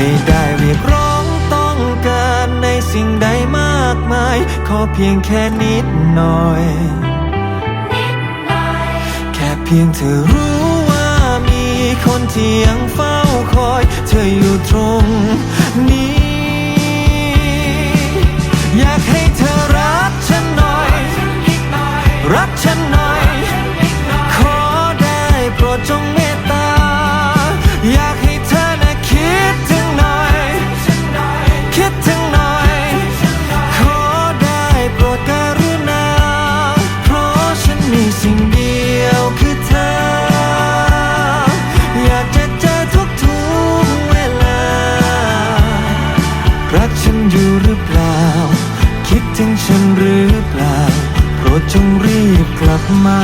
ไม่ได้เรียกร้องต้องการในสิ่งใดมากมาย ขอเพียงแค่นิดหน่อย แค่เพียงเธอรู้ว่ามีคนที่ยังเฝ้าคอย เธออยู่ตรงนี้ อยากให้เธอรักฉันหน่อย รักฉันหน่อย ขอได้โปรดจงเมตตา อยากันอยู่หรือเปล่า คิดถึงฉันหรือเปล่า โปรดจงรีบกลับมา